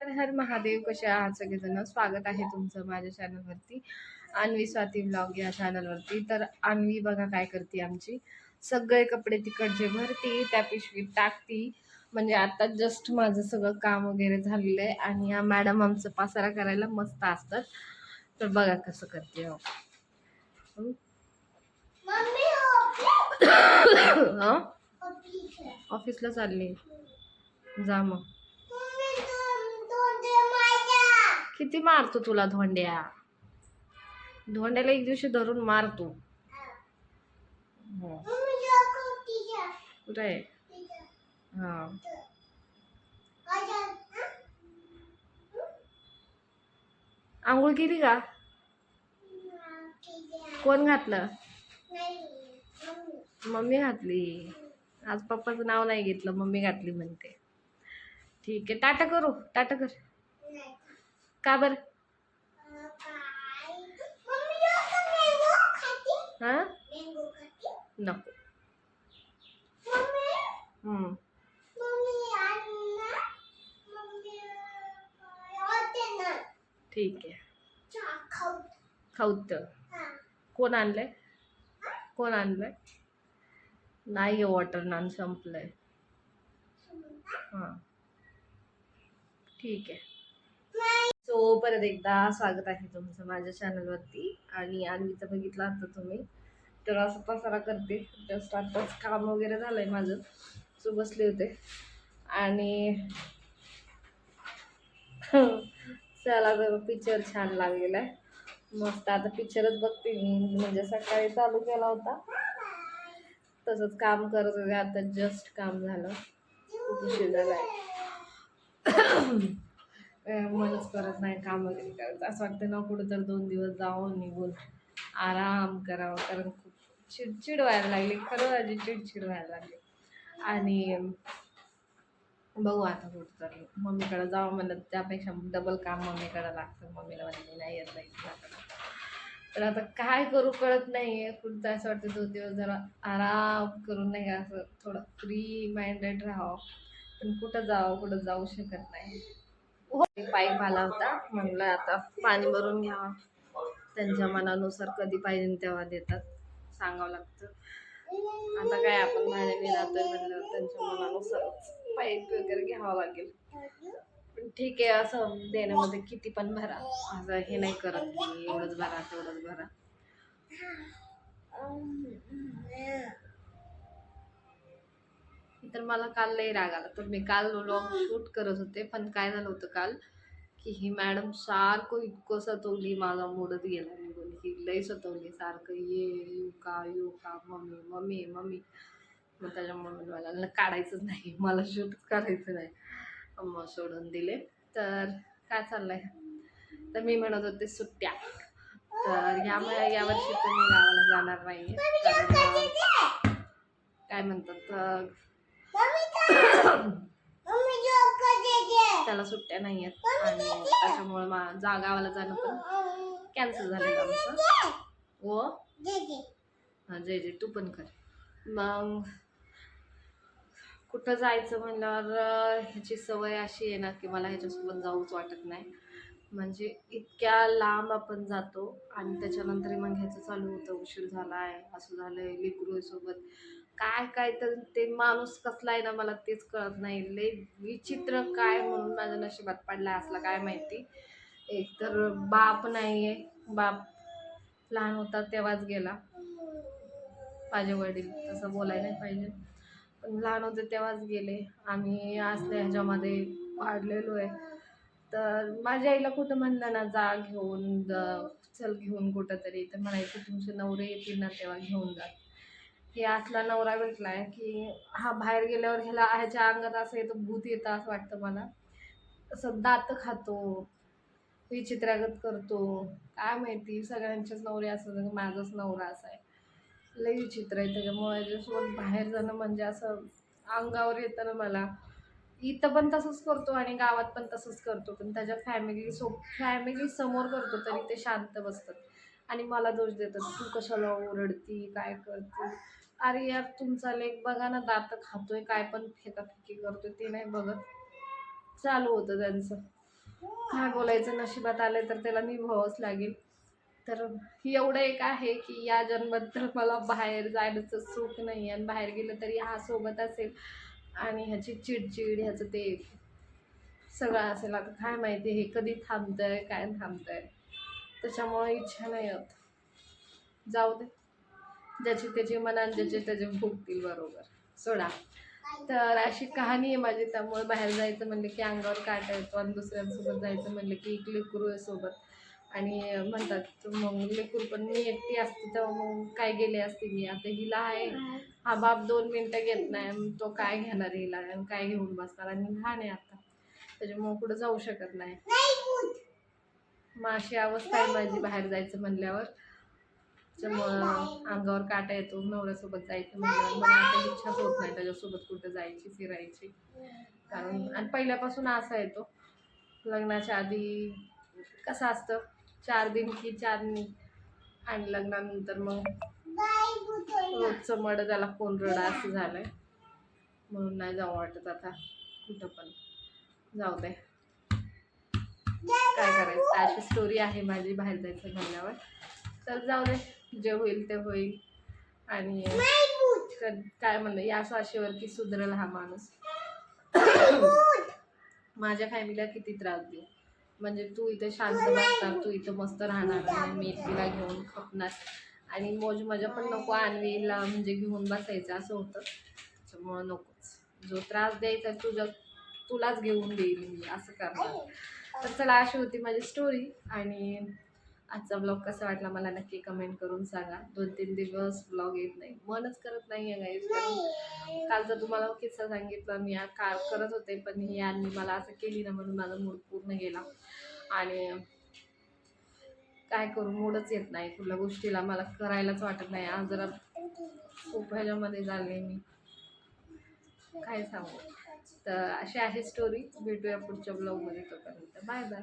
हर हर महादेव कसे आहात? सगळेजण स्वागत आहे तुमचं माझ्या चॅनलवरती अन्वी स्वाती ब्लॉग या चॅनलवरती तर अन्वी बघा काय करते आमची. सगळे कपडे तिकडचे भरती त्या पिशवीत टाकती. म्हणजे आता जस्ट माझं सगळं काम वगैरे झालेलं आहे आणि या मॅडम आमचं पासारा करायला मस्त असतात. तर बघा कसं करते? हं? ऑफिसला चालली. जा मग. किती मारतो तुला धोंड्या? धोंड्याला एक दिवशी धरून मारतो हो. कुठे? आहे हा. आंघोळ केली का? कोण घातलं? मम्मी घातली. आज पप्पाचं नाव नाही घेतलं. मम्मी घातली म्हणते. ठीक आहे. टाटा करू. टाटा कर. का बर? हा? नको. ठीक आहे. खाऊत कोण आणलंय? कोण आणलंय? नाही वॉटर नान संपलंय. हां. ठीक आहे. सो परत एकदा स्वागत आहे तुमचं माझ्या चॅनलवरती आणि अन्वीचं बघितलं आता तुम्ही. तर असं पसारा करते. जस्ट आत्ताच काम वगैरे झालं आहे माझं. सो बसले होते. आणि चला तर पिक्चर छान लागलेला आहे मस्त आता पिक्चरच बघते मी. म्हणजे सकाळी चालू केला होता. तसंच काम करत होते. आता जस्ट काम झालं. खूप उशीर झाला आहे मनच करत नाही काम वगैरे करायचं असं वाटतं ना कुठं तर दोन दिवस जावं निघून आराम करावं. कारण खूप चिडचिड व्हायला लागली. खरं माझी चिडचिड व्हायला लागली. आणि बघू आता कुठं तर मम्मीकडं जावं म्हणत त्यापेक्षा डबल काम मम्मीकडं लागतं. मम्मीला म्हणते नाही येत नाही तर आता काय करू कळत नाही आहे कुठं असं वाटतं दोन दिवस जरा आराम करून नाही का असं थोडं फ्री माइंडेड राहावं. पण कुठं जावं कुठं जाऊ शकत नाही. हो. पाईप आला होता. म्हणलं आता पाणी भरून घ्यावा. त्यांच्या मनानुसार कधी पाहिजे तेव्हा देतात. सांगावं लागतं. आता काय आपण बाहेर राहतोय म्हणलं त्यांच्या मनानुसार पाईप वगैरे घ्यावं लागेल. पण ठीक आहे असं देण्यामध्ये किती पण भरा. असं हे नाही करत एवढंच भरा तेवढंच भरा. तर मला काल लई राग आला. तर मी काल व्लॉग शूट करत होते पण काय झालं होतं काल की ही मॅडम सारखं इतकं सतवली माझा मोडत गेला निघून ही लई सतवली सारखं ये यू का यू का मम्मी मम्मी मम्मी. मग त्याच्यामुळे मला काढायचंच नाही मला शूटच करायचं नाही. मग सोडून दिले. तर काय चाललंय? तर मी म्हणत होते सुट्ट्या. तर यामुळे यावर्षी तर मी गावाला जाणार नाही कारण काय म्हणतात त्याला सुट्ट्या नाही आहेत आणि त्याच्यामुळे मा जा गावाला जाणं पण कॅन्सल झालेलं आमचं. व हा? जय जय तू पण कर. मग कुठं जायचं म्हणल्यावर ह्याची सवय अशी आहे ना की मला ह्याच्यासोबत जाऊच वाटत नाही. म्हणजे इतक्या लांब आपण जातो आणि त्याच्यानंतर मग ह्याचं चालू होतं उशीर झाला आहे असं झालं आहे लेकरू सोबत. काय काय तर ते माणूस कसला आहे ना मला तेच कळत नाही. लय विचित्र काय म्हणून माझ्या नशिबात पडला असला काय माहिती. एक तर बाप नाही आहे बाप लहान होता तेव्हाच गेला. माझे वडील तसं बोलायला नाही पाहिजे. पण लहान होते तेव्हाच गेले. आम्ही असल्या ह्याच्यामध्ये वाढलेलो आहे. तर माझ्या आईला कुठं म्हणलं ना जा घेऊन चल घेऊन कुठं तरी तर म्हणायचं तुमचे नवरे येतील ना तेव्हा घेऊन जा. हे असला नवरा भेटलाय की हा बाहेर गेल्यावर ह्याला ह्याच्या अंगात असं येतं भूत येतं असं वाटतं मला. असं दात खातो विचित्रागत करतो. काय माहिती सगळ्यांचेच नवरे असं माझाच नवरा असा आहे. लई विचित्र आहे त्याच्यामुळे याच्यासोबत बाहेर जाणं म्हणजे असं अंगावर येतं ना मला इथं पण तसंच करतो आणि गावात पण तसंच करतो. पण त्याच्या फॅमिली सो फॅमिली समोर करतो तरी ते शांत बसतात. आणि मला दोष देतात तू कशाला ओरडती? काय करते? अरे यार तुमचा लेख बघा ना दात खातोय काय पण फेकाफेकी करतोय ते नाही बघत. चालू होतं त्यांचं. काय बोलायचं नशिबात आलं तर त्याला मी निभावंच लागेल. तर एवढं एक आहे की या जन्मात तर मला बाहेर जायचं सुख नाही आणि बाहेर गेलं तरी हा सोबत असेल. आणि ह्याची चिडचिड ह्याचं ते सगळं असेल. आता काय माहिती हे कधी थांबतंय काय थांबतंय. त्याच्यामुळे इच्छा नाही होत. जाऊ दे. ज्याची त्याची मनात ज्याचे त्याचे भोगतील बरोबर. सोडा. तर अशी कहाणी आहे माझी त्यामुळे बाहेर जायचं म्हणलं की अंगावर काटा येतो आणि दुसऱ्यांसोबत जायचं म्हणलं की एक लेकरू आहे सोबत. आणि म्हणतात मग लेकरू पण मी एकटी असते तेव्हा मग काय गेले असते मी. आता हिला आहे. हा बाप दोन मिनटं घेत नाही तो काय घेणार हिला आणि काय घेऊन बसणार आणि लहान आहे आता. त्याच्यामुळे कुठं जाऊ शकत नाही. मग अशी अवस्था आहे माझी बाहेर जायचं म्हणल्यावर. त्याच्यामुळं अंगावर काटा येतो नवऱ्यासोबत जायचं म्हणजे मला आता इच्छाच होत नाही त्याच्यासोबत कुठं जायची फिरायची. कारण आणि पहिल्यापासून असा येतो. लग्नाच्या आधी कसं असतं चार दिन की चार आणि लग्नानंतर मग रोजचं मड त्याला कोण रडा असं झालंय. म्हणून नाही जाऊ वाटत आता कुठं पण. जाऊ दे. काय करायचं? अशी स्टोरी आहे माझी बाहेर जायचं म्हणल्यावर. तर जाऊ दे. जे होईल ते होईल. आणि क- काय म्हणलं या साशीवरती सुधरेल हा माणूस. माझ्या फॅमिलीला किती त्रास देऊ? म्हणजे तू इथे शांत बसणार तू इथं मस्त राहणार मी तिला घेऊन खपणार. आणि मोज मजा पण नको आणवीला म्हणजे घेऊन बसायचं असं होतं. त्याच्यामुळं नकोच. जो त्रास द्यायचा तुझ्या तुलाच घेऊन देईल मी असं करणार. तर चला अशी होती माझी स्टोरी आणि आजचा ब्लॉग कसा वाटला मला नक्की कमेंट करून सांगा. दोन तीन दिवस ब्लॉग येत नाही. मनच करत नाही आहे गाईज कारण कालचा तुम्हाला किस्सा सांगितला मी आ- का करत होते पण ही यांनी मला असं केली ना म्हणून माझा मूड पूर्ण गेला. आणि काय करू मूडच येत नाही. कुठल्या गोष्टीला मला करायलाच वाटत नाही. आज जरा खूप ह्याच्यामध्ये झाले मी. काय सांगू? तर अशी आहे स्टोरी भेटूया पुढच्या ब्लॉगमध्ये तोपर्यंत. Bye bye